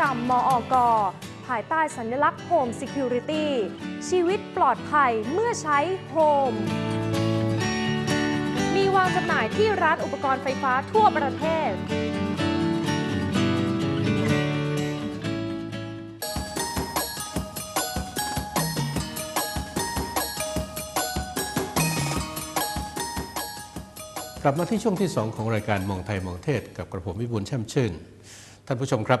กรรมมออกภายใต้สัญลักษณ์ Home Security ชีวิตปลอดภัยเมื่อใช้ Home มีวางจำหน่ายที่ร้านอุปกรณ์ไฟฟ้าทั่วประเทศ กลับมาที่ช่วงที่ 2 ของรายการมองไทยมองเทศ กับกระผมวิบูลแช่มชื่น ท่านผู้ชมครับ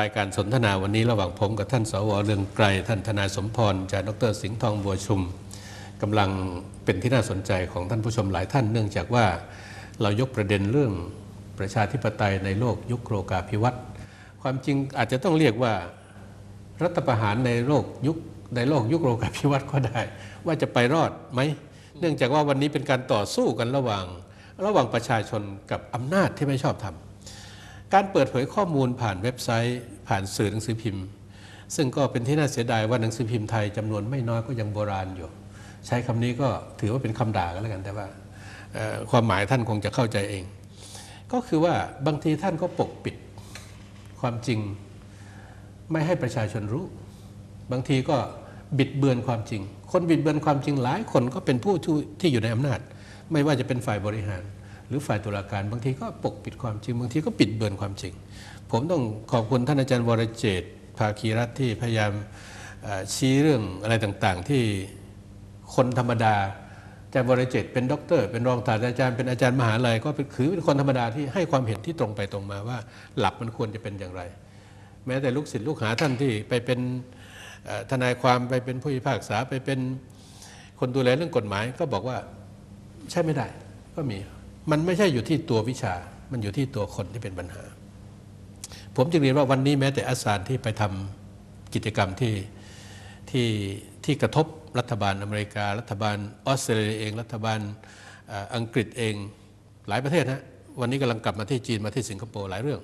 รายการสนทนาวันนี้ระหว่างผมกับท่านสวเรืองไกรท่านทนายสมพรจากดรสิงห์ทองบัวชุมกำลังเป็นที่น่าสนใจของท่านผู้ชมหลายท่าน เนื่องจากว่าเรายกประเด็นเรื่องประชาธิปไตยในโลกยุคโลกาภิวัตน์ความจริงอาจจะต้องเรียกว่ารัฐประหารในโลกยุคในโลกยุคโลกาภิวัตน์ก็ได้ ว่าจะไปรอดไหมเนื่องจากว่าวันนี้เป็นการต่อสู้กันระหว่าง ระหว่างประชาชนกับอำนาจที่ไม่ชอบทำ การเปิดเผยข้อมูลผ่านเว็บไซต์ ผ่านสื่อหนังสือพิมพ์ ซึ่งก็เป็นที่น่าเสียดายว่าหนังสือพิมพ์ไทยจำนวนไม่น้อยก็ยังโบราณอยู่ ใช้คำนี้ก็ถือว่าเป็นคำด่ากันแล้วกันแต่ว่าความหมายท่านคงจะเข้าใจเอง ก็คือว่าบางทีท่านก็ปกปิดความจริงไม่ให้ประชาชนรู้ บางทีก็บิดเบือนความจริง คนบิดเบือนความจริงหลายคนก็เป็นผู้ที่ที่อยู่ในอำนาจ ไม่ว่าจะเป็นฝ่ายบริหาร หรือฝ่ายตุลาการบางทีก็ปกปิดความจริง บางทีก็ปิดเบือนความจริง ผมต้องขอบคุณท่านอาจารย์วรเจตภาคีรัฐที่พยายามชี้เรื่องอะไรต่างๆ ที่คนธรรมดาอาจารย์วรเจตเป็นด็อกเตอร์ เป็นรองศาสตราจารย์เป็นอาจารย์มหาลัยก็เป็นคือเป็นคนธรรมดาที่ให้ความเห็นที่ตรงไปตรงมาว่าหลักมันควรจะเป็นอย่างไร แม้แต่ลูกศิษย์ลูกหาท่านที่ไปเป็นทนายความไปเป็นผู้พิพากษาไปเป็นคนดูแลเรื่องกฎหมายก็บอกว่าใช่ไม่ได้ก็มี มันไม่ใช่อยู่ที่ตัววิชา มันอยู่ที่ตัวคนที่เป็นปัญหา ผมจึงเรียนว่าวันนี้แม้แต่อาสารที่ไปทำกิจกรรมที่ที่ที่กระทบรัฐบาลอเมริกา รัฐบาลออสเตรเลียเอง รัฐบาลอังกฤษเองหลายประเทศนะวันนี้กำลังกลับมาที่จีนมาที่สิงคโปร์หลายเรื่อง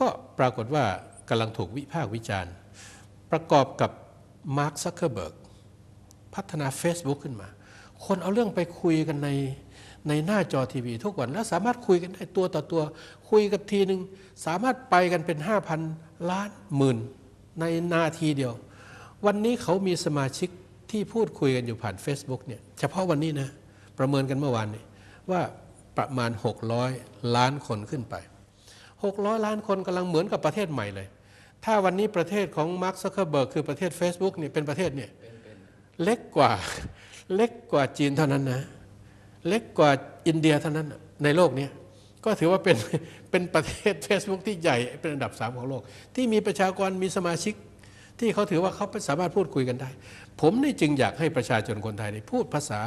ก็ปรากฏว่ากำลังถูกวิพากษ์วิจารณ์ ประกอบกับมาร์คซักเคอร์เบิร์กพัฒนา Facebook ขึ้นมา คนเอาเรื่องไปคุยกันใน ในหน้าจอทีวีทุกวัน แล้วสามารถคุยกันได้ตัวต่อตัว คุยกันทีหนึ่งสามารถไปกันเป็น 5,000 ล้านหมื่น ในนาทีเดียว วันนี้เขามีสมาชิกที่พูดคุยกันอยู่ผ่าน Facebook เนี่ยเฉพาะวันนี้นะประเมินกันเมื่อวานนี้ว่าประมาณ 600 ล้านคนขึ้นไป 600 ล้านคนกำลังเหมือนกับประเทศใหม่เลย ถ้าวันนี้ประเทศของมาร์คซักเคอร์เบิร์กคือประเทศ Facebook เนี่ยเป็นประเทศเนี่ยเล็กกว่าเล็กกว่าจีนเท่านั้นนะ เล็กกว่าอินเดียเท่านั้นในโลกนี้ก็ถือว่าเป็นเป็นประเทศ Facebook ที่ใหญ่เป็นอันดับสามของโลก ที่มีประชากรมีสมาชิก ที่เขาถือว่าเขาสามารถพูดคุยกันได้ ผมนี่จึงอยากให้ประชาชนคนไทยนี่พูดภาษา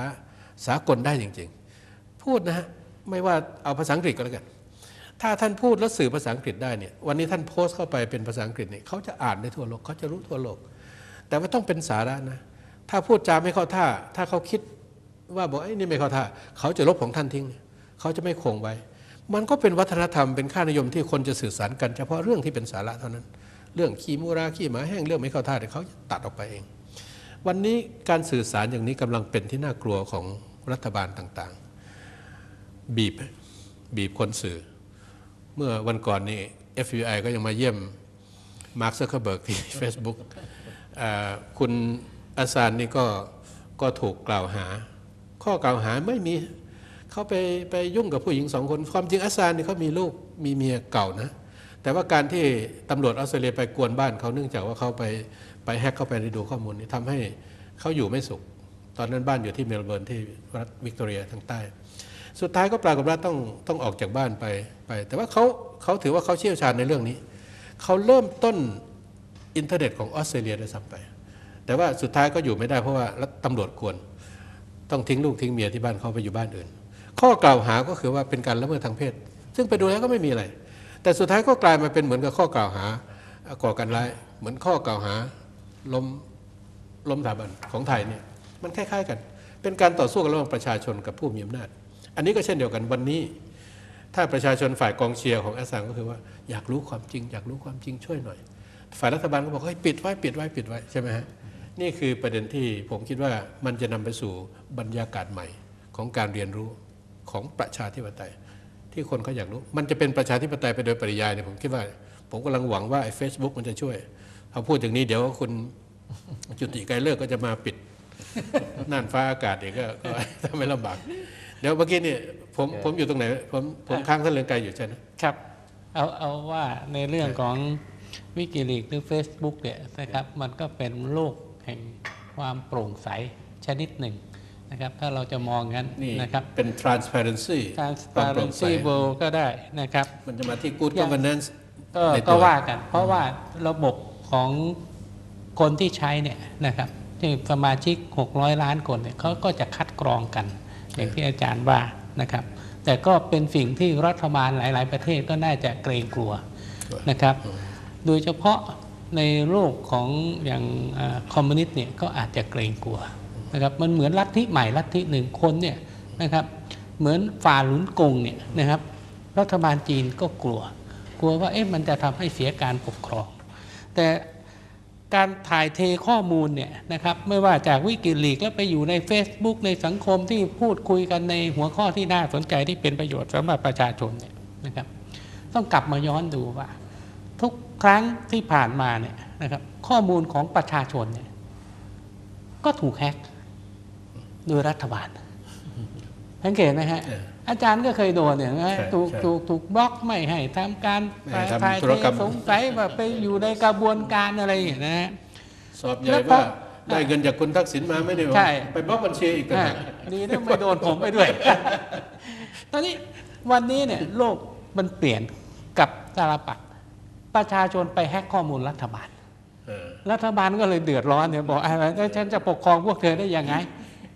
สากลได้จริง ๆ พูดนะฮะไม่ว่าเอาภาษาอังกฤษก็แล้วกัน ถ้าท่านพูดแล้วสื่อภาษาอังกฤษได้เนี่ยวันนี้ท่านโพสต์เข้าไปเป็นภาษาอังกฤษเนี่ยเขาจะอ่านได้ทั่วโลกเขาจะรู้ทั่วโลก แต่ว่าต้องเป็นสาระนะถ้าพูดจาไม่เข้าท่า ถ้าเขาคิด ว่าบอกไอ้นี่ไม่เข้าท่าเขาจะลบของท่านทิ้ง เขาจะไม่คงไว้ มันก็เป็นวัฒนธรรมเป็นค่านิยมที่คนจะสื่อสารกันเฉพาะเรื่องที่เป็นสาระเท่านั้น เรื่องขี้มูราขี้หมาแห้งเรื่องไม่เข้าท่าเดี๋ยวเขาจะตัดออกไปเอง วันนี้การสื่อสารอย่างนี้กำลังเป็นที่น่ากลัวของรัฐบาลต่างๆ บีบบีบคนสื่อ เมื่อวันก่อนนี้ FBI ก็ยังมาเยี่ยมมาร์คซักเคอร์เบิร์กที่ Facebook คุณอาซานนี่ก็ก็ถูกกล่าวหา ข้อกล่าวหาไม่มีเขาไปไปยุ่งกับผู้หญิงสองคน ความจริงอาซานนี่เขามีลูกมีเมียเก่านะ แต่ว่าการที่ตำรวจออสเตรเลียไปกวนบ้านเขาเนื่องจากว่าเขาไปไปแฮกเข้าไปในดูข้อมูลนี่ทำให้เขาอยู่ไม่สุข ตอนนั้นบ้านอยู่ที่เมลเบิร์นที่รัฐวิกตอเรียทางใต้ สุดท้ายก็ปรากฏว่าต้องต้องออกจากบ้านไปไป แต่ว่าเขาเขาถือว่าเขาเชี่ยวชาญในเรื่องนี้เขาเริ่มต้นอินเทอร์เน็ตของออสเตรเลียด้วยซ้ำไป แต่ว่าสุดท้ายก็อยู่ไม่ได้เพราะว่าตำรวจกวน ต้องทิ้งลูกทิ้งเมียที่บ้านเขาไปอยู่บ้านอื่น ข้อกล่าวหาก็คือว่าเป็นการละเมิดทางเพศ ซึ่งไปดูแล้วก็ไม่มีอะไร แต่สุดท้ายก็กลายมาเป็นเหมือนกับข้อกล่าวหาก่อการร้ายเหมือนข้อกล่าวหาล้มล้มสถาบันของไทยเนี่ยมันคล้าย ๆ กัน เป็นการต่อสู้กันระหว่างประชาชนกับผู้มีอำนาจ อันนี้ก็เช่นเดียวกันวันนี้ ถ้าประชาชนฝ่ายกองเชียร์ของอาสังก็คือว่าอยากรู้ความจริง อยากรู้ความจริงช่วยหน่อย ฝ่ายรัฐบาลก็บอกเฮ้ปิดไว้ปิดไว้ปิดไว้ใช่ไหมฮะ นี่คือประเด็นที่ผมคิดว่ามันจะนำไปสู่บรรยากาศใหม่ของการเรียนรู้ของประชาธิปไตย ที่คนเขาอยากรู้ มันจะเป็นประชาธิปไตยไปโดยปริยายเนี่ยผมคิดว่า ผมกำลังหวังว่าไอ้เฟซบุ๊กมันจะช่วยพอพูดอย่างนี้เดี๋ยวคุณจุติไกรเลิกก็จะมาปิดน่านฟ้าอากาศเองก็ก็ทำให้ลำบาก เดี๋ยวเมื่อกี้นี่ผมผมอยู่ตรงไหน ผมผมค้างท่านเรืองไกรอยู่ใช่ไหมครับ เอาเอาว่าในเรื่องของวิกิลีกหรือ Facebook เนี่ยนะครับมันก็เป็นโลก แห่งความโปร่งใสชนิดหนึ่งนะครับ ถ้าเราจะมองงั้นนี่นะครับเป็น transparency ความโปร่งใส transparency world ก็ได้นะครับ มันจะมาที่ good อย่าง governance ก็ในก็ตัวว่ากัน เพราะว่าระบบของคนที่ใช้เนี่ยนะครับที่สมาชิก 600 ล้านคนเนี่ยเขาก็จะคัดกรองกัน อย่างที่อาจารย์ว่านะครับ แต่ก็เป็นสิ่งที่รัฐบาลหลาย ๆ ประเทศก็น่าจะเกรงกลัวนะครับ โดยเฉพาะ ในโลกของอย่างคอมมิวนิสต์เนี่ยก็อาจจะเกรงกลัวนะครับมันเหมือนลัทธิใหม่ลัทธิหนึ่งคนเนี่ยนะครับเหมือนฝ่าหลุนกงเนี่ยนะครับรัฐบาลจีนก็กลัว กลัวว่าเอ๊ะมันจะทำให้เสียการปกครอง แต่การถ่ายเทข้อมูลเนี่ยนะครับไม่ว่าจากวิกิลีกแล้วไปอยู่ใน Facebook ในสังคมที่พูดคุยกันในหัวข้อที่น่าสนใจที่เป็นประโยชน์สำหรับประชาชนเนี่ยนะครับต้องกลับมาย้อนดูว่าทุก ครั้งที่ผ่านมาเนี่ยนะครับข้อมูลของประชาชนเนี่ยก็ถูกแฮ็กโดยรัฐบาลสังเกตไหมฮะเอออาจารย์ก็เคยโดนเนี่ยนะใช่ถูกใช่ถูกถูกบล็อกไม่ให้ทำการไม่ให้ทำถ่ายธุเทรกรรมสงสัยว่าไปอยู่ในกระบวนการอะไรอย่างเงี้ยนะฮะสอบใหญ่แล้วพอว่าได้เงินจากคุณทักษิณมาไม่ได้หรอใช่ไปบล็อกบัญชีอีกต่างหากดีนะไม่โดนผมไปด้วย ตอนนี้วันนี้เนี่ยโลกมันเปลี่ยนกับตาลปัด ประชาชนไปแฮกข้อมูลรัฐบาลเออรัฐบาลก็เลยเดือดร้อนเนี่ยบอกอะไรแล้วฉันจะปกครองพวกเธอได้ยังไง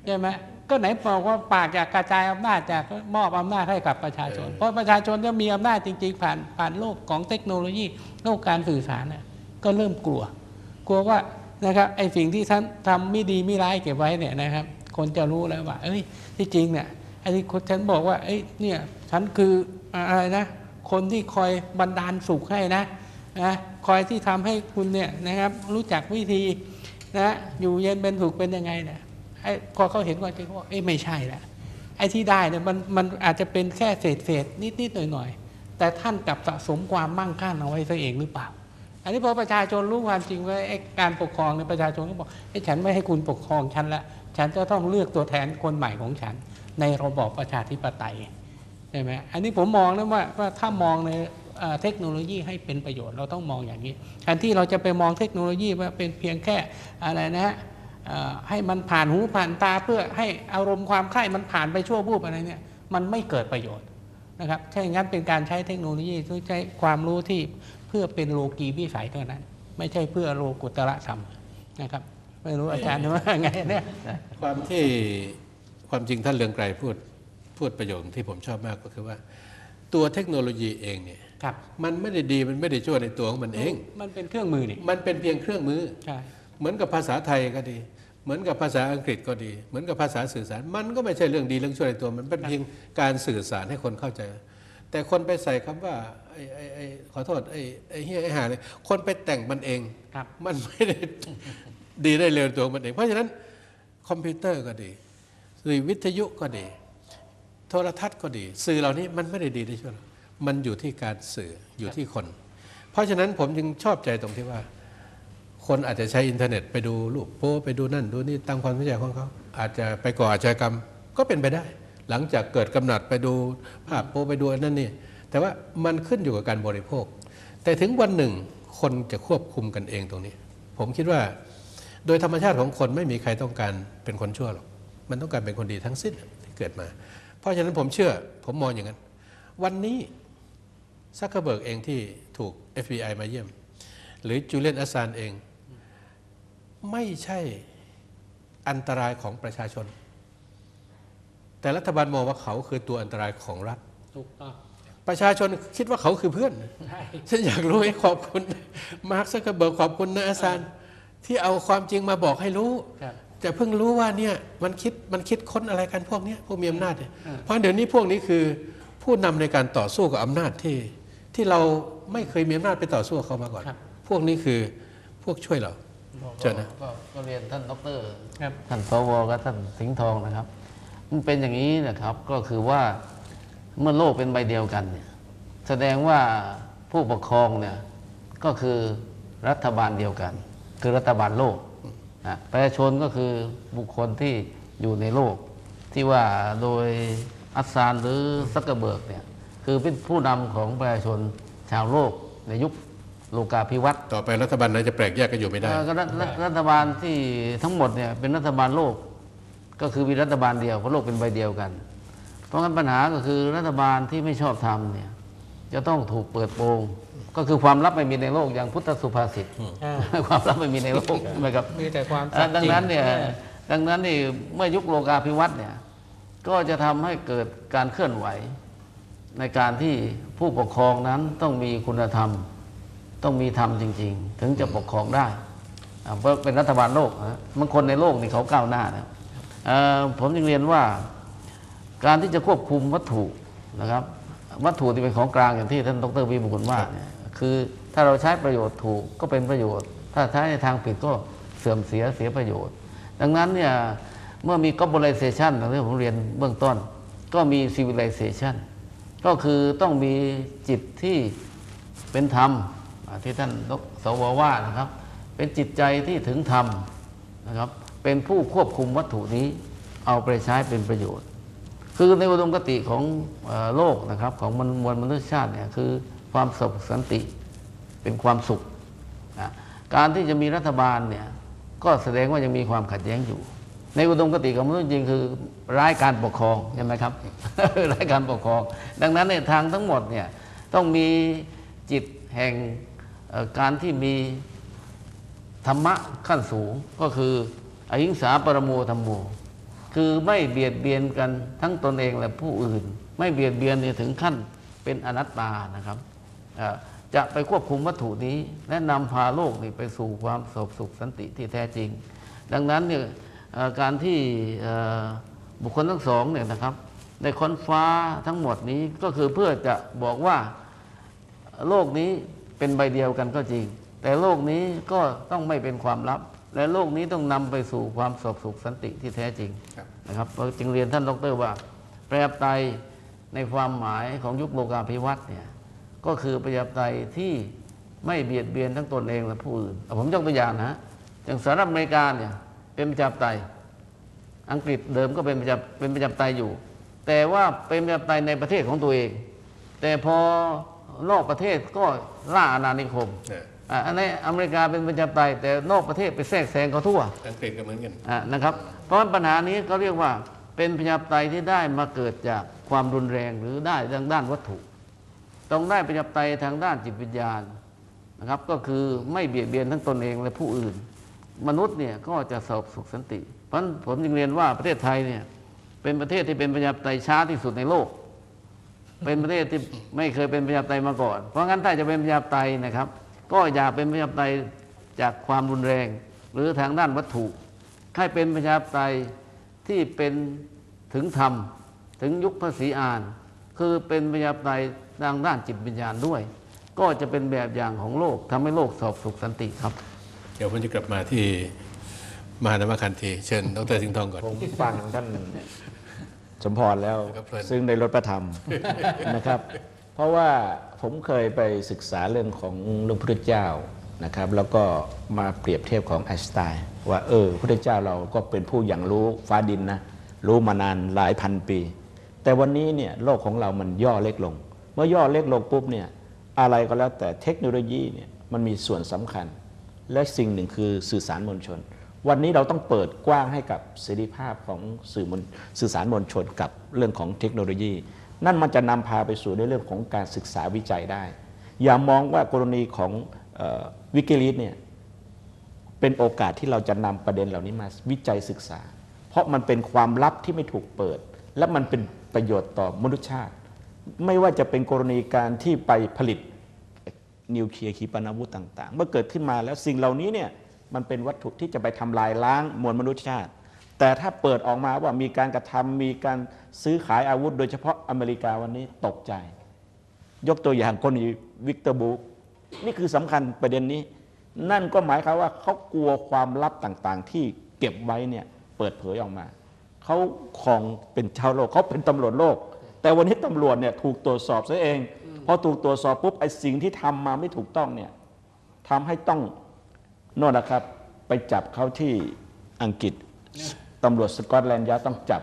ใช่ไหมก็ไหนบอกว่าปากอยากกระจายอำนาจจากมอบอำนาจให้กับประชาชน เพราะประชาชนจะมีอำนาจจริง ๆ ผ่านผ่านโลกของเทคโนโลยีโลกการสื่อสารเนี่ยก็เริ่มกลัว กลัวว่านะครับไอ้สิ่งที่ท่านทำไม่ดีไม่ร้ายเก็บไว้เนี่ยนะครับ คนจะรู้แล้วว่าเอ้ยที่จริงเนี่ยไอ้ที่คนฉันบอกว่าเอ้ยเนี่ยฉันคืออะไรนะ คนที่คอยบันดาลสุขให้นะ นะคอยที่ทำให้คุณเนี่ยนะครับรู้จักวิธีนะอยู่เย็นเป็นสุขเป็นยังไงเนี่ยพอเขาเห็นว่าจริงว่าเอ้ไม่ใช่แหละไอ้ที่ได้เนี่ยมันมันอาจจะเป็นแค่เศษเศษนิดนิดหน่อยหน่อยแต่ท่านกลับสะสมความมั่งคั่งเอาไว้ซะเองหรือเปล่า อันนี้พอประชาชนรู้ความจริงว่าไอ้การปกครองเนี่ยประชาชนก็บอกไอ้ฉันไม่ให้คุณปกครองฉันละฉันจะต้องเลือกตัวแทนคนใหม่ของฉัน ในระบอบประชาธิปไตยใช่ไหมอันนี้ผมมองนะว่าว่าถ้ามองใน เทคโนโลยีให้เป็นประโยชน์เราต้องมองอย่างนี้แทนที่เราจะไปมองเทคโนโลยีว่าเป็นเพียงแค่อะไรนะฮะให้มันผ่านหูผ่านตาเพื่อให้อารมณ์ความใคร่มันผ่านไปชั่ววูบอะไรเนี่ยมันไม่เกิดประโยชน์นะครับถ้าอย่างนั้นเป็นการใช้เทคโนโลยีใช้ความรู้ที่เพื่อเป็นโลกีวิสัยเท่านั้น ไม่ใช่เพื่อโลกุตระธรรมนะครับไม่รู้อาจารย์ว่าไงเนี่ยความที่ความจริงท่านเรืองไกรพูดพูดประโยคที่ผมชอบมากก็คือว่า ตัวเทคโนโลยีเองเนี่ย ครับมันไม่ได้ดีมันไม่ได้ชั่วในตัวของมันเอง มันเป็นเครื่องมือนี่มันเป็นเพียงเครื่องมือใช่เหมือนกับภาษาไทยก็ดี เหมือนกับภาษาอังกฤษก็ดี เหมือนกับภาษาสื่อสาร มันก็ไม่ใช่เรื่องดีเรื่องชั่วในตัวมันเป็นเพียงการสื่อสารให้คนเข้าใจ แต่คนไปใส่คำว่าไอ้ไอ้ไอ้ขอโทษไอ้ไอ้เฮียไอ้หาเนี่ยคนไปแต่งมันเองครับมันไม่ได้ดีได้เร็วตัวมันเอง เพราะฉะนั้นคอมพิวเตอร์ก็ดีสื่อวิทยุก็ดี โทรทัศน์ก็ดี สื่อเหล่านี้มันไม่ได้ดีได้ชั่วหรอก มันอยู่ที่การสื่ออยู่ที่คน เพราะฉะนั้นผมจึงชอบใจตรงที่ว่า คนอาจจะใช้อินเทอร์เน็ตไปดูรูปโป้ไปดูนั่นดูนี่ตามความสนใจของเขาอาจจะไปก่ออาชญากรรมก็เป็นไปได้ หลังจากเกิดกำหนัดไปดูภาพโป้ไปดูนั่นนี่แต่ว่ามันขึ้นอยู่กับการบริโภค แต่ถึงวันหนึ่งคนจะควบคุมกันเองตรงนี้ ผมคิดว่า โดยธรรมชาติของคนไม่มีใครต้องการเป็นคนชั่วหรอกมันต้องการเป็นคนดีทั้งสิ้นที่เกิดมา เพราะฉะนั้นผมเชื่อผมมองอย่างนั้น วันนี้ ซักเคอร์เบิร์กเองที่ถูก FBI มาเยี่ยม หรือจูเลียนอัสซานเอง ไม่ใช่อันตรายของประชาชน แต่รัฐบาลมองว่าเขาคือตัวอันตรายของรัฐถูกต้องประชาชนคิดว่าเขาคือเพื่อนใช่ฉันอยากรู้ให้ขอบคุณมาร์คซักเคอร์เบิร์กขอบคุณนะอาซานที่เอาความจริงมาบอกให้รู้ครับจะเพิ่งรู้ว่าเนี่ยมันคิดมันคิดค้นอะไรกันพวกเนี้ยพวกมีอำนาจเนี่ยอ่าเพราะเดี๋ยวนี้พวกนี้คือผู้นำในการต่อสู้กับอำนาจที่ ที่เราไม่เคยมีอำนาจไปต่อสู้กับเขามาก่อนครับพวกนี้คือพวกช่วยเราเชิญนะก็ก็เรียนท่านดรครับท่านสวกับท่านสิงห์ทองนะครับ มันเป็นอย่างนี้นะครับก็คือว่าเมื่อโลกเป็นใบเดียวกันเนี่ยแสดงว่าผู้ปกครองเนี่ยก็คือรัฐบาลเดียวกัน คือรัฐบาลโลกอะประชาชนก็คือบุคคลที่อยู่ในโลก ที่ว่าโดยอัสซานหรือซักเกอร์เบิร์กเนี่ย คือเป็นผู้นำของประชาชนชาวโลกในยุคโลกาภิวัตน์ต่อไปรัฐบาลไหนจะแปลกแยกกันอยู่ไม่ได้เอ่อก็รัฐรัฐรัฐบาลที่ทั้งหมดเนี่ยเป็นรัฐบาลโลก ก็คือมีรัฐบาลเดียวเพราะโลกเป็นใบเดียวกัน เพราะงั้นปัญหาก็คือรัฐบาลที่ไม่ชอบทำเนี่ยจะต้องถูกเปิดโปงก็คือความลับไม่มีในโลกอย่างพุทธสุภาษิตความลับไม่มีในโลกใช่ไหมครับมีแต่ความอ่าสัตย์ดังจริงนั้นเนี่ยดังนั้นนี่เมื่อยุคโลกาภิวัตน์เนี่ยก็จะทำให้เกิดการเคลื่อนไหว ในการที่ผู้ปกครองนั้นต้องมีคุณธรรม ต้องมีธรรมจริง ๆ ถึงจะปกครองได้เพราะเป็นรัฐบาลโลกมันคนในโลกนี่เขาก้าวหน้านะผมจึงเรียนว่าการที่จะควบคุมวัตถุนะครับ วัตถุที่เป็นของกลางอย่างที่ท่านดรวีบุญว่าเนี่ยคือถ้าเราใช้ประโยชน์ถูกก็เป็นประโยชน์ ถ้าใช้ในทางผิดก็เสื่อมเสียเสียประโยชน์ ดังนั้นเนี่ยเมื่อมี globalization อย่างที่ผมเรียนเบื้องต้น ก็มี civilization ก็คือต้องมีจิตที่เป็นธรรมที่ท่านดรสวว่านะครับ เป็นจิตใจที่ถึงธรรมนะครับ เป็นผู้ควบคุมวัตถุนี้เอาไปใช้เป็นประโยชน์ คือในอุดมคติของโลกนะครับ ของมวลมนุษยชาติเนี่ยคือความสงบสันติเป็นความสุขนะการที่จะมีรัฐบาลเนี่ยก็แสดงว่ายังมีความขัดแย้งอยู่ ในอุดมคติของมนุษย์จริงคือร้ายการปกครองใช่ไหมครับ ร้ายการปกครอง ดังนั้นเนี่ยทางทั้งหมดเนี่ยต้องมีจิตแห่งการที่มีธรรมะขั้นสูงก็คืออหิงสาปรโมธรรมโม คือไม่เบียดเบียนกันทั้งตนเองและผู้อื่น ไม่เบียดเบียนเนี่ยถึงขั้นเป็นอนัตตานะครับจะไปควบคุมวัตถุนี้ และนำพาโลกนี่ไปสู่ความสงบสุขสันติที่แท้จริง ดังนั้นเนี่ย การที่บุคคลทั้งสองเนี่ยนะครับได้ค้นฟ้าทั้งหมดนี้ก็คือเพื่อจะบอกว่าโลกนี้เป็นใบเดียวกันก็จริง แต่โลกนี้ก็ต้องไม่เป็นความลับ และโลกนี้ต้องนำไปสู่ความสงบสุขสันติที่แท้จริงนะครับเราจึงเรียนท่านดรว่าประชาธิไตยในความหมายของยุคโลกาภิวัตน์เนี่ยก็คือประชาธิไตยที่ไม่เบียดเบียนทั้งตนเองและผู้อื่นผมยกตัวอย่างนะอย่างสหรัฐอเมริกาเนี่ย เป็นประชาธิปไตย อังกฤษเดิมก็เป็นประชาเป็นประชาธิปไตยอยู่ แต่ว่าเป็นประชาธิปไตยในประเทศของตัวเอง แต่พอนอกประเทศก็ล่าอาณานิคมนะอะอันนี้อเมริกาเป็นประชาธิปไตยแต่นอกประเทศไปแทรกแซงเขาทั่ว อังกฤษก็เหมือนกันอะนะครับ เพราะฉะนั้นปัญหานี้ก็เรียกว่าเป็นประชาธิปไตยที่ได้มาเกิดจากความรุนแรงหรือได้ทางด้านวัตถุ ต้องได้ประชาธิปไตยทางด้านจิตวิญญาณนะครับ ก็คือไม่เบียดเบียนทั้งตนเองและผู้อื่น มนุษย์เนี่ยก็จะสงบสุขสันติ เพราะนั้นผมจึงเรียนว่าประเทศไทยเนี่ยเป็นประเทศที่เป็นประชาธิปไตยช้าที่สุดในโลก เป็นประเทศที่ไม่เคยเป็นประชาธิปไตยมาก่อน เพราะงั้นถ้าจะเป็นประชาธิปไตยนะครับ ก็อย่าเป็นประชาธิปไตยจากความรุนแรง หรือทางด้านวัตถุ ให้เป็นประชาธิปไตยที่เป็นถึงธรรมถึงยุคพระศรีอ่าน คือเป็นประชาธิปไตยทางด้านจิตวิญญาณด้วย ก็จะเป็นแบบอย่างของโลกทำให้โลกสอบสุขสันติครับ เดี๋ยวผมจะกลับมาที่มหานวคันธีเชิญดรสิงห์ทองก่อน ผมฟังท่านสมพรแล้วครับเพลินซึ่งในรถประธรรมนะครับ เพราะว่าผมเคยไปศึกษาเรื่องของเรื่องพระพุทธเจ้านะครับ แล้วก็มาเปรียบเทียบของไอน์สไตน์ว่าเออพระพุทธเจ้าเราก็เป็นผู้อย่างรู้ฟ้าดินนะรู้มานานหลายพันปี แต่วันนี้เนี่ยโลกของเรามันย่อเล็กลง เมื่อย่อเล็กลงปุ๊บเนี่ยอะไรก็แล้วแต่เทคโนโลยีเนี่ยมันมีส่วนสำคัญ และสิ่งหนึ่งคือสื่อสารมวลชน วันนี้เราต้องเปิดกว้างให้กับเสรีภาพของสื่อมวลสื่อสารมวลชนกับเรื่องของเทคโนโลยี นั่นมันจะนำพาไปสู่ในเรื่องของการศึกษาวิจัยได้ อย่ามองว่ากรณีของวิกิลีสเนี่ยเป็นโอกาสที่เราจะนำประเด็นเหล่านี้มาวิจัยศึกษา เพราะมันเป็นความลับที่ไม่ถูกเปิด และมันเป็นประโยชน์ต่อมนุษยชาติ ไม่ว่าจะเป็นกรณีการที่ไปผลิต นิวเคลียร์ขีปนาวุธต่าง ๆ เมื่อเกิดขึ้นมาแล้วสิ่งเหล่านี้เนี่ยมันเป็นวัตถุที่จะไปทำลายล้างมวลมนุษยชาติ แต่ถ้าเปิดออกมาว่ามีการกระทำมีการซื้อขายอาวุธ โดยเฉพาะอเมริกาวันนี้ตกใจ ยกตัวอย่างกรณีวิกเตอร์บูคนี่คือสำคัญประเด็นนี้ นั่นก็หมายความว่าเขากลัวความลับต่างๆ ที่เก็บไว้เนี่ยเปิดเผยออกมาเขาของเป็นชาวโลกเขาเป็นตำรวจโลก แต่วันนี้ตำรวจเนี่ยถูกตรวจสอบซะเอง พอถูกตรวจสอบปุ๊บไอ้สิ่งที่ทำมาไม่ถูกต้องเนี่ยทำให้ต้องโน่นนะครับ ไปจับเขาที่อังกฤษตำรวจสกอตแลนด์ยาต้องจับ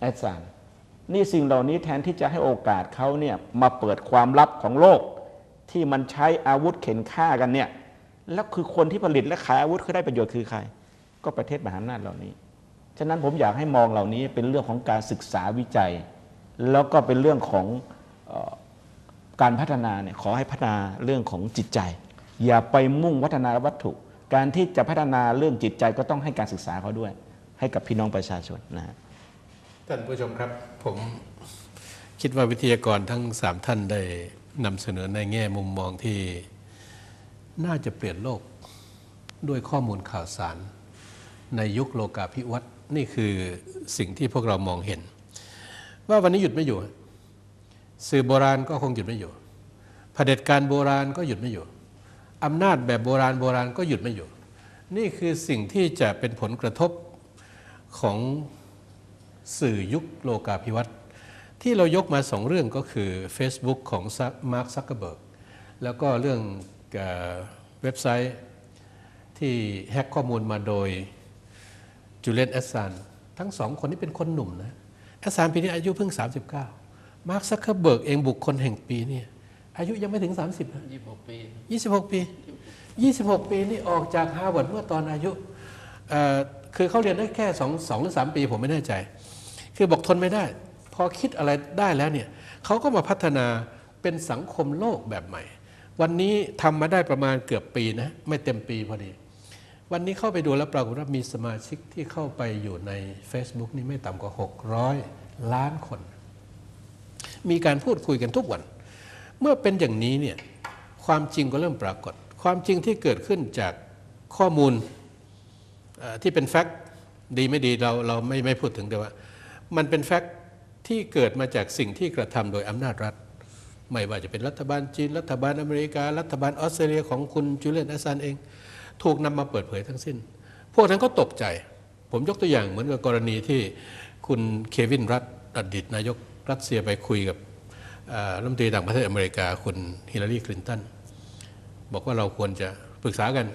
แอดซานนี่สิ่งเหล่านี้แทนที่จะให้โอกาสเขาเนี่ยมาเปิดความลับของโลก ที่มันใช้อาวุธเข็นฆ่ากันเนี่ยแล้วคือคนที่ผลิตและขายอาวุธคือได้ประโยชน์คือใคร ก็ประเทศมหาอำนาจเหล่านี้ ฉะนั้นผมอยากให้มองเหล่านี้เป็นเรื่องของการศึกษาวิจัย แล้วก็เป็นเรื่องของ การพัฒนาเนี่ยขอให้พัฒนาเรื่องของจิตใจ อย่าไปมุ่งพัฒนาวัตถุ การที่จะพัฒนาเรื่องจิตใจก็ต้องให้การศึกษาเขาด้วย ให้กับพี่น้องประชาชนนะฮะท่านผู้ชมครับผมคิดว่าวิทยากรทั้งสามท่านได้นำเสนอในแง่มุมมองที่น่าจะเปลี่ยนโลกด้วยข้อมูลข่าวสาร ในยุคโลกาภิวัตน์นี่คือสิ่งที่พวกเรามองเห็น ว่าวันนี้หยุดไม่อยู่ สื่อโบราณก็คงหยุดไม่อยู่เผด็จการโบราณก็หยุดไม่อยู่อำนาจแบบโบราณโบราณก็หยุดไม่อยู่ นี่คือสิ่งที่จะเป็นผลกระทบของสื่อยุคโลกาภิวัตน์ที่เรายกมาสองเรื่องก็คือ Facebook ของมาร์คซักเกอร์เบิร์กแล้วก็เรื่องเออเว็บไซต์ที่แฮกข้อมูลมาโดยจูเลียนแอสซานทั้งสองคนนี้เป็นคนหนุ่มนะแอสซานปีนี้อายุเพิ่ง 39 มาร์คซักเกอร์เบิร์กเองบุคคลแห่งปีเนี่ยอายุยังไม่ถึง 30นะ26 ปี 26 ปี 26 ปีนี่ออกจากฮาร์วาร์ดเมื่อตอนอายุเอ่อคือเขาเรียนได้แค่2 2หรือ 3 ปีผมไม่แน่ใจ คือบอกทนไม่ได้ พอคิดอะไรได้แล้วเนี่ยเขาก็มาพัฒนาเป็นสังคมโลกแบบใหม่ วันนี้ทำมาได้ประมาณเกือบปีนะ ไม่เต็มปีพอดี วันนี้เข้าไปดูแล้วปรากฏว่ามีสมาชิกที่เข้าไปอยู่ใน Facebook นี่ไม่ต่ำกว่า 600 ล้านคน มีการพูดคุยกันทุกวัน เมื่อเป็นอย่างนี้เนี่ยความจริงก็เริ่มปรากฏ ความจริงที่เกิดขึ้นจากข้อมูลที่เป็นแฟกต์ดีไม่ดีเราเราไม่ไม่พูดถึงแต่ว่า มันเป็นแฟกต์ที่เกิดมาจากสิ่งที่กระทำโดยอำนาจรัฐ ไม่ว่าจะเป็นรัฐบาลจีน รัฐบาลอเมริกา รัฐบาลออสเตรเลียของคุณจูเลียนอัสซานเอง ถูกนำมาเปิดเผยทั้งสิ้น พวกนั้นก็ตกใจ ผมยกตัวอย่างเหมือนกับกรณีที่คุณเควินรัฐอดีตนายก รัสเซียไปคุยกับรัฐมนตรีต่างประเทศอเมริกาคุณฮิลลารีคลินตันบอกว่าเราควรจะปรึกษากัน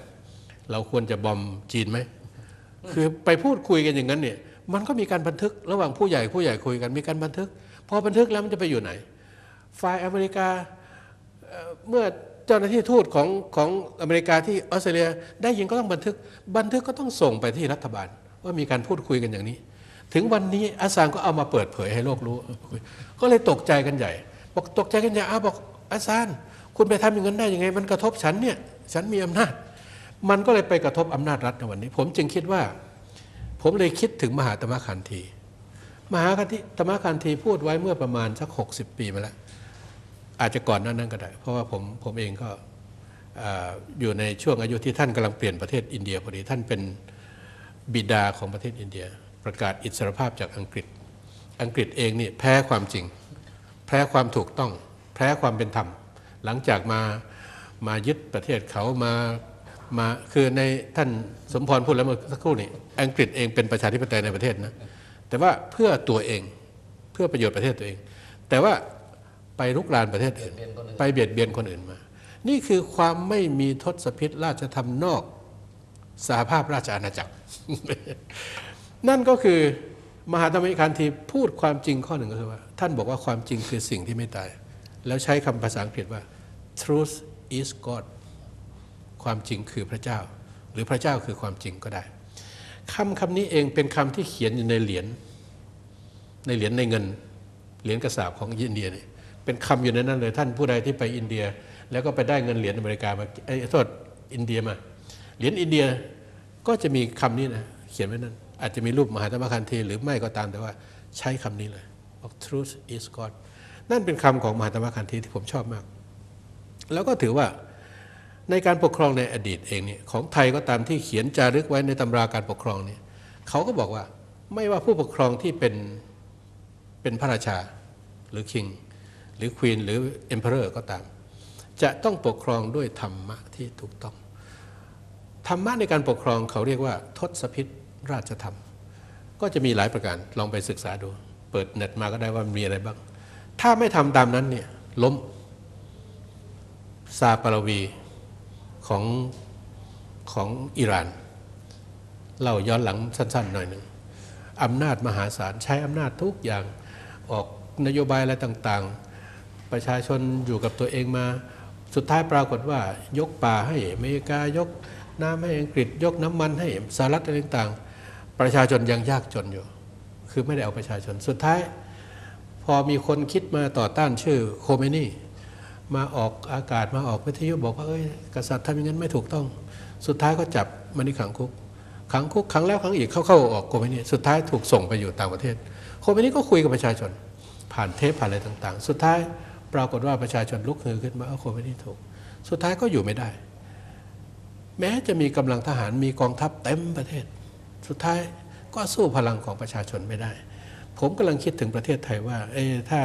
เราควรจะบอมจีนไหมคือไปพูดคุยกันอย่างนั้นเนี่ยมันก็มีการบันทึกระหว่างผู้ใหญ่ผู้ใหญ่คุยกันมีการบันทึก พอบันทึกแล้วมันจะไปอยู่ไหน ฝ่ายอเมริกาเมื่อเจ้าหน้าที่ทูตของของอเมริกาที่ออสเตรเลียได้ยินก็ต้องบันทึก บันทึกก็ต้องส่งไปที่รัฐบาล ว่ามีการพูดคุยกันอย่างนี้ ถึงวันนี้อาซานก็เอามาเปิดเผยให้โลกรู้ ก็เลยตกใจกันใหญ่ บอกตกใจกันใหญ่อ้าวบอกอาซานคุณไปทำอย่างนั้นได้ยังไง มันกระทบฉันเนี่ยฉันมีอำนาจ มันก็เลยไปกระทบอำนาจรัฐในวันนี้ ผมจึงคิดว่า ผมเลยคิดถึงมหาตมะคันธีมหาคันธีตมะคันธีพูดไว้เมื่อประมาณสัก 60 ปีมาแล้ว อาจจะก่อนนั้นนั้นก็ได้ เพราะว่าผมผมเองก็อ่าอยู่ในช่วงอายุที่ท่านกำลังเปลี่ยนประเทศอินเดียพอดีท่านเป็นบิดาของประเทศอินเดีย ประกาศอิสรภาพจากอังกฤษ อังกฤษเองนี่แพ้ความจริง แพ้ความถูกต้อง แพ้ความเป็นธรรม หลังจากมามายึดประเทศเขามามาคือในท่านสมพรพูดแล้วเมื่อสักครู่นี้อังกฤษเองเป็นประชาธิปไตยในประเทศนะแต่ว่าเพื่อตัวเองเพื่อประโยชน์ประเทศตัวเอง แต่ว่าไปรุกรานประเทศอื่น ไปเบียดเบียนคนอื่นมา นี่คือความไม่มีทศพิษราชธรรมนอกสหภาพราชอาณาจักร นั่นก็คือมหาธรรมิคันธีพูดความจริงข้อหนึ่งก็คือว่า ท่านบอกว่าความจริงคือสิ่งที่ไม่ตาย แล้วใช้คำภาษาอังกฤษว่า truth is God ความจริงคือพระเจ้า หรือพระเจ้าคือความจริงก็ได้คำคำนี้เองเป็นคำที่เขียนอยู่ในเหรียญในเหรียญในเงินเหรียญกระสาบของอินเดียเนี่ยเป็นคำอยู่ในนั้นเลยท่านผู้ใดที่ไปอินเดีย แล้วก็ไปได้เงินเหรียญอเมริกามาไอ้โทษอินเดียมาเหรียญอินเดียก็จะมีคำนี้นะเขียนไว้นั่น อาจจะมีรูปมหาธรรมคันธีหรือไม่ก็ตามแต่ว่าใช้คำนี้เลยบอก truth is God นั่นเป็นคำของมหาธรรมคันธีที่ผมชอบมาก แล้วก็ถือว่าในการปกครองในอดีตเองเนี่ยของไทยก็ตามที่เขียนจารึกไว้ในตำราการปกครองเนี่ยเขาก็บอกว่าไม่ว่าผู้ปกครองที่เป็นเป็นพระราชาหรือคิงหรือควีนหรือเอ็มเพอเรอร์ก็ตาม จะต้องปกครองด้วยธรรมะที่ถูกต้อง ธรรมะในการปกครองเขาเรียกว่าทศพิษ ราชธรรม ก็จะมีหลายประการลองไปศึกษาดู เปิดเน็ตมาก็ได้ว่ามีอะไรบ้าง ถ้าไม่ทำตามนั้นเนี่ยล้มซาปารวีของของอิหร่านเล่าย้อนหลังสั้นๆหน่อยหนึ่งอำนาจมหาศาลใช้อำนาจทุกอย่างออกนโยบายอะไรต่างๆ ประชาชนอยู่กับตัวเองมา สุดท้ายปรากฏว่ายกป่าให้อเมริกายกน้ำให้อังกฤษยกน้ำมันให้สหรัฐอะไรต่างๆ ประชาชนยังยากจนอยู่ คือไม่ได้เอาประชาชน สุดท้าย พอมีคนคิดมาต่อต้านชื่อโคเมนี่ มาออกอากาศมาออกวิทยุบอกว่าเอ้ยกษัตริย์ทำอย่างนั้นไม่ถูกต้อง สุดท้ายก็จับมันในขังคุก ขังคุกขังแล้วขังอีกเข้าเข้าออกโคเมนี่ สุดท้ายถูกส่งไปอยู่ต่างประเทศ โคเมนี่ก็คุยกับประชาชน ผ่านเทปผ่านอะไรต่าง ๆ สุดท้ายปรากฏว่าประชาชนลุกฮือขึ้นมาเอาโคเมนี่ถูก สุดท้ายก็อยู่ไม่ได้ แม้จะมีกำลังทหารมีกองทัพเต็มประเทศ สุดท้ายก็สู้พลังของประชาชนไม่ได้ ผมกำลังคิดถึงประเทศไทยว่าเอ๊ถ้า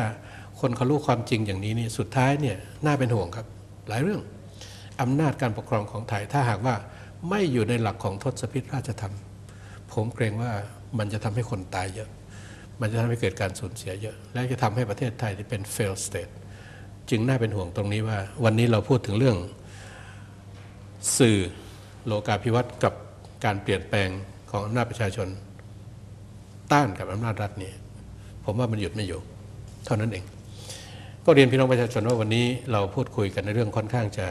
คนเขารู้ความจริงอย่างนี้นี่สุดท้ายเนี่ยน่าเป็นห่วงครับ หลายเรื่องอำนาจการปกครองของไทยถ้าหากว่าไม่อยู่ในหลักของทศพิธราชธรรม ผมเกรงว่ามันจะทำให้คนตายเยอะ มันจะทำให้เกิดการสูญเสียเยอะ และจะทำให้ประเทศไทยที่เป็น fail state จึงน่าเป็นห่วงตรงนี้ว่า วันนี้เราพูดถึงเรื่องสื่อโลกาภิวัตน์กับการเปลี่ยนแปลง ของอำนาจประชาชน ต้านกับอำนาจรัฐนี่ผมว่ามันหยุดไม่อยู่ เท่านั้นเอง ก็เรียนพี่น้องประชาชนว่าวันนี้เราพูดคุยกันในเรื่องค่อนข้างจะ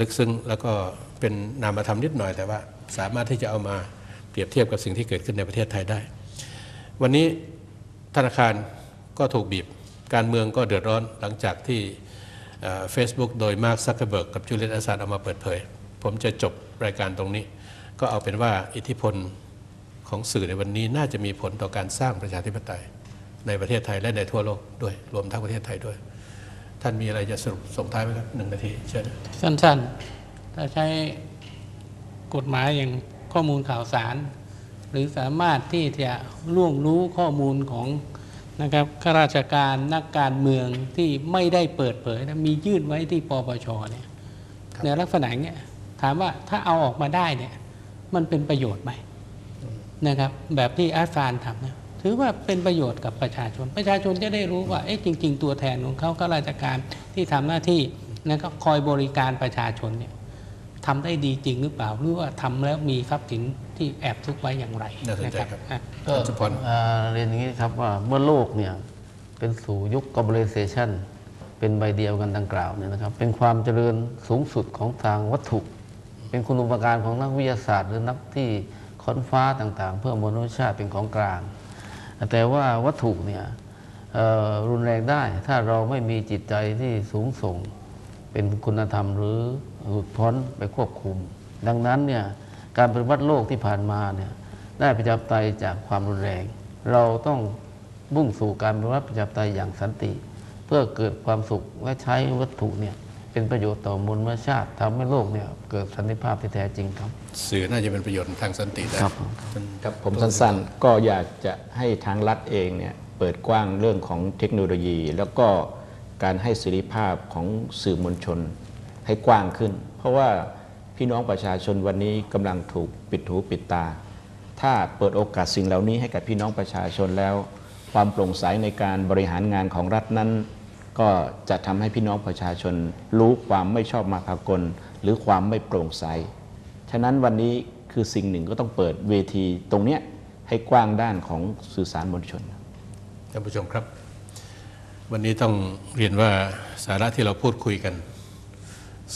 ลึกซึ้งแล้วก็เป็นนามธรรมนิดหน่อยแต่ว่า สามารถที่จะเอามาเปรียบเทียบกับสิ่งที่เกิดขึ้นในประเทศไทยได้ วันนี้ธนาคารก็ถูกบีบ การเมืองก็เดือดร้อนหลังจากที่เฟซบุ๊กโดยมาร์คซักเคเบิร์กกับจูเลียนอาซาดเอามาเปิดเผย ผมจะจบรายการตรงนี้ ก็เอาเป็นว่าอิทธิพลของสื่อในวันนี้น่าจะมีผลต่อการสร้างประชาธิปไตยในประเทศไทยและในทั่วโลกด้วยรวมทั้งประเทศไทยด้วย ท่านมีอะไรจะสรุปส่งท้ายไหมครับหนึ่งนาทีเชิญสั้นๆถ้าใช้กฎหมายอย่างข้อมูลข่าวสาร หรือสามารถที่จะล่วงรู้ข้อมูลของนะครับข้าราชการนักการเมืองที่ไม่ได้เปิดเผยนะมียื่นไว้ที่ปปชเนี่ยในลักษณะเนี้ยถามว่าถ้าเอาออกมาได้เนี่ย มันเป็นประโยชน์ไหมนะครับ แบบที่อาฟานทำนะถือว่าเป็นประโยชน์กับประชาชน ประชาชนจะได้รู้ว่าเอ๊ะจริง ๆ ตัวแทนของเขาข้าราชการที่ทำหน้าที่นะครับคอยบริการประชาชนเนี่ยทำได้ดีจริงหรือเปล่าหรือว่าทำแล้วมีทรัพย์สินที่แอบซุกไว้อย่างไรน่าสนใจนะครับครับอะก็คุณสุพรอ่าเรียนอย่างนี้ครับว่าเมื่อโลกเนี่ยเป็นสู่ยุค globalization เป็นใบเดียวกันดังกล่าวเนี่ยนะครับ เป็นความเจริญสูงสุดของทางวัตถุ เป็นคุณอุปการของนักวิทยาศาสตร์ หรือนักที่ค้นฟ้าต่างๆ เพื่อมนุษยชาติเป็นของกลาง แต่ว่าวัตถุเนี่ยรุนแรงได้ถ้าเราไม่มีจิตใจที่สูงส่ง เป็นคุณธรรมหรือหลุดพ้นไปควบคุม ดังนั้นเนี่ยการปฏิวัติโลกที่ผ่านมาเนี่ยได้ประชาธิปไตยจากความรุนแรง เราต้องมุ่งสู่การปฏิวัติประชาธิปไตยอย่างสันติ เพื่อเกิดความสุขและใช้วัตถุเนี่ย เป็นประโยชน์ต่อมวลมนุษยชาติทำให้โลกเนี่ยเกิดสันติภาพที่แท้จริงครับ สื่อน่าจะเป็นประโยชน์ทางสันติได้ครับท่านครับผมสั้นๆ ก็อยากจะให้ทางรัฐเองเนี่ยเปิดกว้างเรื่องของเทคโนโลยี แล้วก็การให้เสรีภาพของสื่อมวลชนให้กว้างขึ้น เพราะว่าพี่น้องประชาชนวันนี้กำลังถูกปิดหูปิดตา ถ้าเปิดโอกาสสิ่งเหล่านี้ให้กับพี่น้องประชาชนแล้ว ความโปร่งใสในการบริหารงานของรัฐนั้น ก็จะทำให้พี่น้องประชาชน รู้ความไม่ชอบมาพากล หรือความไม่โปร่งใส ฉะนั้นวันนี้คือสิ่งหนึ่งก็ต้องเปิดเวทีตรงเนี้ยให้กว้างด้านของสื่อสารมวลชนท่านผู้ชมครับ วันนี้ต้องเรียนว่าสาระที่เราพูดคุยกัน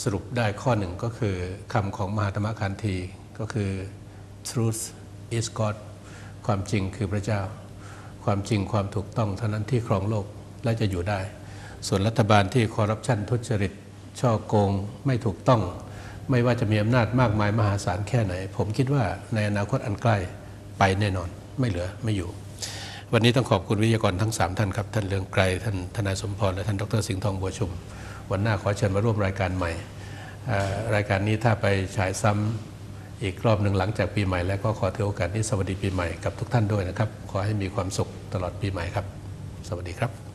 สรุปได้ข้อหนึ่งก็คือคำของมหาธรรมคันธีก็คือ truth is God ความจริงคือพระเจ้า ความจริงความถูกต้องเท่านั้นที่ครองโลกและจะอยู่ได้ ส่วนรัฐบาลที่คอร์รัปชันทุจริต ช่อโกงไม่ถูกต้อง ไม่ว่าจะมีอำนาจมากมายมหาศาลแค่ไหน ผมคิดว่าในอนาคตอันใกล้ไปแน่นอน ไม่เหลือไม่อยู่ วันนี้ต้องขอบคุณวิทยากรทั้ง 3 ท่านครับท่านเลืองไกรท่านทนายสมพรและท่านดรสิงห์ทองบัวชุม วันหน้าขอเชิญมาร่วมรายการใหม่รายการนี้ถ้าไปฉายซ้ำอีกรอบหนึ่งหลังจากปีใหม่แล้วก็ขอถือโอกาสนี้สวัสดีปีใหม่กับทุกท่านด้วยนะครับ ขอให้มีความสุขตลอดปีใหม่ครับ สวัสดีครับ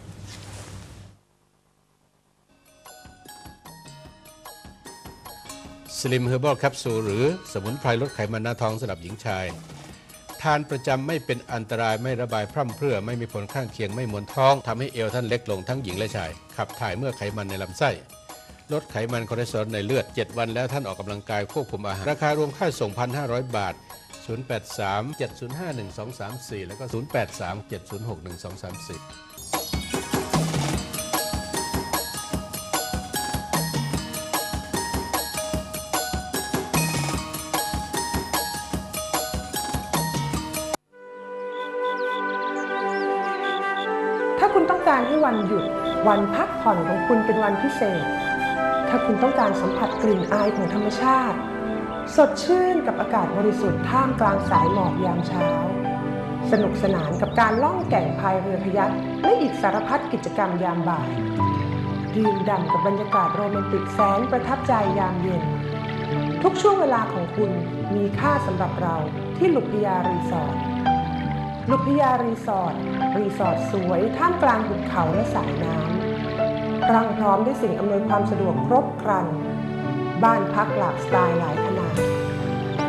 สลิมเฮอร์บอลแคปซูลหรือสมุนไพรลดไขมันหน้าท้องสำหรับหญิงชาย ทานประจำไม่เป็นอันตรายไม่ระบายพร่ำเพรื่อ ไม่มีผลข้างเคียงไม่มวนท้องทำให้เอวท่านเล็กลงทั้งหญิงและชาย ขับถ่ายเมื่อไขมันในลำไส้ลดไขมันคอเลสเตอรอลในเลือด 7 วันแล้วท่านออกกำลังกายควบคุมอาหาร ราคารวมค่าส่ง 1,500 บาท 083 705 1234 แล้วก็ 083 706 1234 ห้วันหยุด วันพักผ่อนของคุณเป็นวันพิเศษ ถ้าคุณต้องการสัมผัสกลิ่นอายของธรรมชาติ สดชื่นกับอากาศบริสุทธิ์ท่ามกลางสายหมอกยามเช้า สนุกสนานกับการล่องแก่งพายเรือพยักและอีกสารพัดกิจกรรมยามบ่ายดื่มด่ำกับบรรยากาศโรแมนติกแสนประทับใจยามเย็น ทุกช่วงเวลาของคุณมีค่าสำหรับเราที่ลุกพยารีสอร์ทลุกพยารีสอร์ท รีสอร์ทสวยท่ามกลางหุบเขาและสายน้ำรังพร้อมด้วยสิ่งอำนวยความสะดวกครบครัน บ้านพักหลากสไตล์หลายขนาด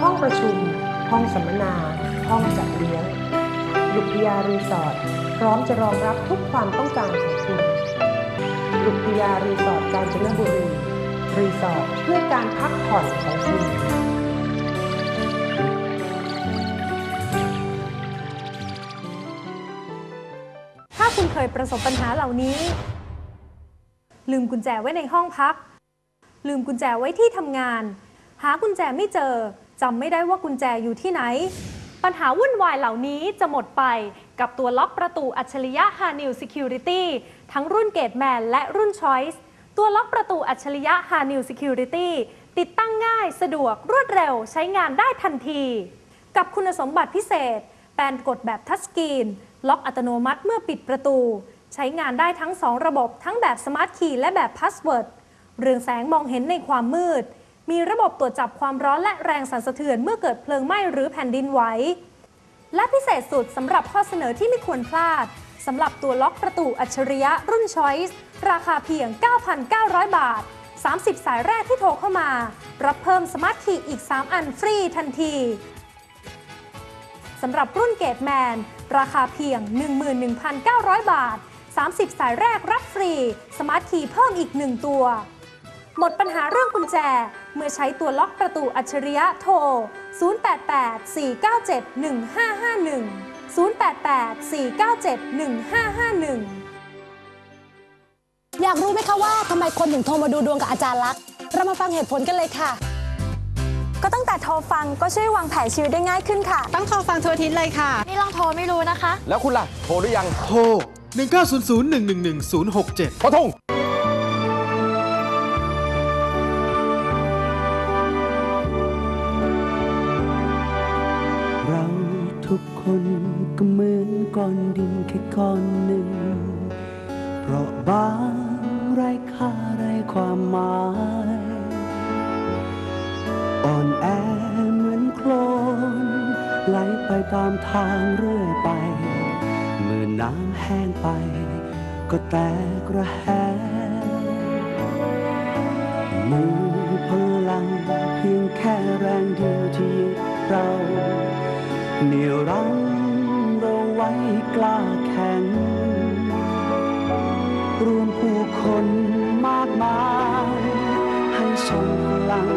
ห้องประชุม ห้องสัมมนา ห้องจัดเลี้ยงลุพยารีสอร์ทพร้อมจะรองรับทุกความต้องการของคุณลุพยารีสอร์ทกาญจนบุรีรีสอร์ทเพื่อการพักผ่อนของคุณ เคยประสบปัญหาเหล่านี้ ลืมกุญแจไว้ในห้องพัก ลืมกุญแจไว้ที่ทำงาน หากุญแจไม่เจอจำไม่ได้ว่ากุญแจอยู่ที่ไหน ปัญหาวุ่นวายเหล่านี้จะหมดไปกับตัวล็อกประตูอัจฉริยะ h a n i l Security ทั้งรุ่นเกตแมนและรุ่น Choice ตัวล็อกประตูอัจฉริยะ h a n i l Security ติดตั้งง่ายสะดวกรวดเร็วใช้งานได้ทันที กับคุณสมบัติพิเศษ แปนกดแบบทัชสกรีน ล็อกอัตโนมัติเมื่อปิดประตู ใช้งานได้ทั้ง 2 ระบบทั้งแบบสมาร์ทคีย์และแบบพาสเวิร์ดเรืองแสงมองเห็นในความมืด มีระบบตรวจจับความร้อนและแรงสั่นสะเทือนเมื่อเกิดเพลิงไหม้หรือแผ่นดินไหวและพิเศษสุดสำหรับข้อเสนอที่ไม่ควรพลาดสำหรับตัวล็อกประตูอัจฉริยะรุ่น Choice ราคาเพียง 9,900 บาท 30 สายแรกที่โทรเข้ามา รับเพิ่มสมาร์ทคีย์อีก 3 อันฟรีทันที สำหรับรุ่นเกตแมน ราคาเพียง 11,900 บาท 30 สายแรกรับฟรี สมาร์ทคีย์เพิ่มอีก 1 ตัว หมดปัญหาเรื่องกุญแจ เมื่อใช้ตัวล็อกประตูอัจฉริยะโทร 088-497-1551 088-497-1551 อยากรู้ไหมคะว่าทำไมคนถึงโทรมาดูดวงกับอาจารย์ลักษ์ เรามาฟังเหตุผลกันเลยค่ะ ก็ตั้งแต่โทรฟังก็ช่วยวางแผนชีวิตได้ง่ายขึ้นค่ะ ต้องโทรฟังทัวทิศเลยค่ะ นี่ลองโทรไม่รู้นะคะ แล้วคุณล่ะ โทรหรือยังโทร1900 111 067 พอทุ่ง ตามทางเรื่อยไป เมื่อน้ำแห้งไป ก็แตกระแหงมีพลังเพียงแค่แรงเดียวที่ยึดเราเหนี่ยวรั้งเราไว้กล้าแข็ง รวมผู้คนมากมาย ให้ทรงพลัง